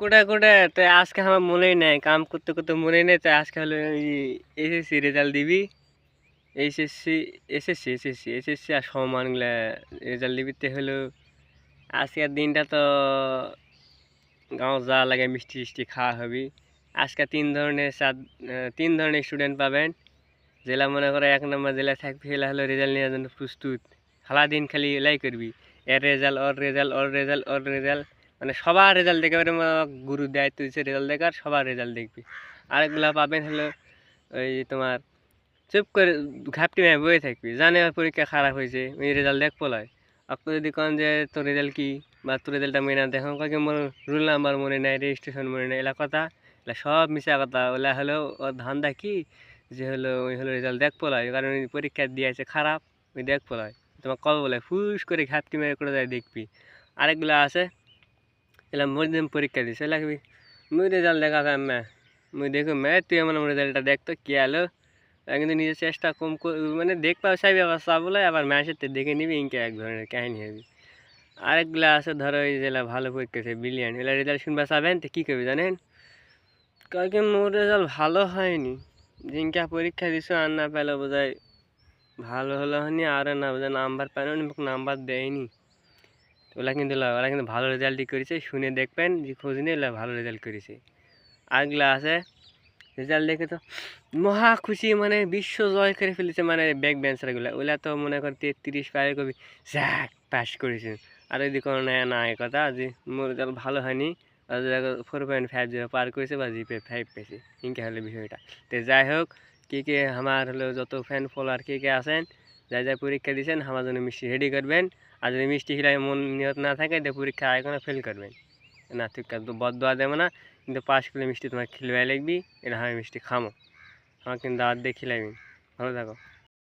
কোটা কোটা তো আজকে আমার মনেই নেই। কাম করতে করতে মনে নেই তো আজকে হলো এসএসসি রেজাল্ট দিবি। এইচএসসি এসএসসি এসএসসি এসএসসি আর সমানগুলা রেজাল্ট দিবি। তো হলো আজকের দিনটা তো গাঁও যা লাগে মিষ্টি টিষ্টি খাওয়া হবে। আজকে তিন ধরনের চার তিন ধরনের স্টুডেন্ট পাবেন। জেলা মনে করে এক নম্বর জেলা থাকবে এলা হলো রেজাল্ট নেওয়ার জন্য প্রস্তুত। সারাদিন খালি এলাই করবি। এর রেজাল্ট ওর রেজাল্ট ওর রেজাল্ট ওর রেজাল্ট মানে সবার রেজাল্ট দেখে এবারে গুরুর দায়িত্ব দিচ্ছে রেজাল্ট দেখার সবার রেজাল্ট দেখবি। আরেকগুলা পাবেন হলো ওই তোমার চুপ করে ঘাপটি মেয়ে বয়ে থাকবি। জানে পরীক্ষা খারাপ হয়েছে, ওই রেজাল্ট দেখ পলায়। আপনি যদি কন যে তোর রেজাল্ট কি বা তোর রেজাল্টটা মনে না, দেখো কাকে মনে রুল নাম্বার মনে নাই রেজিস্ট্রেশন মনে নাই, এলা কথা, এলা সব মিশা কথা। ওলা হলো ওর ধান্দা কি যে হলো ওই হলো রেজাল্ট দেখ পলায়, কারণ পরীক্ষা দিয়েছে খারাপ, ওই দেখ পলায়। তোমার কল বলে ফুস করে ঘাপটি মেরে করে যায় দেখবি। আরেকগুলা আছে এলা মোর দিন পরীক্ষা দিছে লাগবি মুই রেজাল্ট দেখা যাম না মুই দেখো মে তুই আমার রেজাল্টটা দেখতো কি আলো কিন্তু নিজের চেষ্টা কম মানে দেখ পাও সাহেব আবার বলে আবার ম্যাচের দেখে নিবি ইনকে এক ধরনের কাহিনী হবে আরেকগুলা আছে ধরো এই যেগুলা ভালো পরীক্ষা আছে বিলিয়ন এগুলা রেজাল্ট শুনবা চাবেন তো কী করবি জানেন কালকে মোর রেজাল্ট ভালো হয়নি জিঙ্কা পরীক্ষা দিছো আর না পেলে বোধহয় ভালো হলো হয়নি আর না বোধহয় নাম্বার পেল নাম্বার দেয়নি ওলা কিন্তু ওরা কিন্তু ভালো রেজাল্টই করেছে, শুনে দেখবেন যে খোঁজ নিয়ে ওলা ভালো রেজাল্ট করেছে। আরেকগুলা আছে রেজাল্ট দেখে তো মহা খুশি মানে বিশ্ব জয় করে ফেলেছে মানে ব্যাক বেঞ্চারগুলো ওগুলা তো মনে কর তেত্রিশ পায়ে কবি জ্যাক পাস করেছে। আর যদি কোনো না না কথা যে মোর রেজাল্ট ভালো হয়নি। ফোর পয়েন্ট ফাইভ জিরো পার করেছে বা জিপে ফাইভ পেয়েছে, ইনকে হলো বিষয়টা। তো যাই হোক, কে কে, আমার হলো যত ফ্যান ফলোয়ার কে কে আছেন যা যা পরীক্ষা দিয়েছেন আমার জন্য মিষ্টি রেডি করবেন। আর যদি মিষ্টি খেলায় মন নিয়ত না থাকে তো পরীক্ষা আগে কোনো ফেল করবেন। না, ঠিক আছে বদ দেওয়া দেবো না, কিন্তু পাঁচ কিলো মিষ্টি তোমার খিলবাই লাগবি, এটা আমি মিষ্টি খামো। আমার কিন্তু দাওয়াত দিয়ে খিলাইবি ভালো থাকো।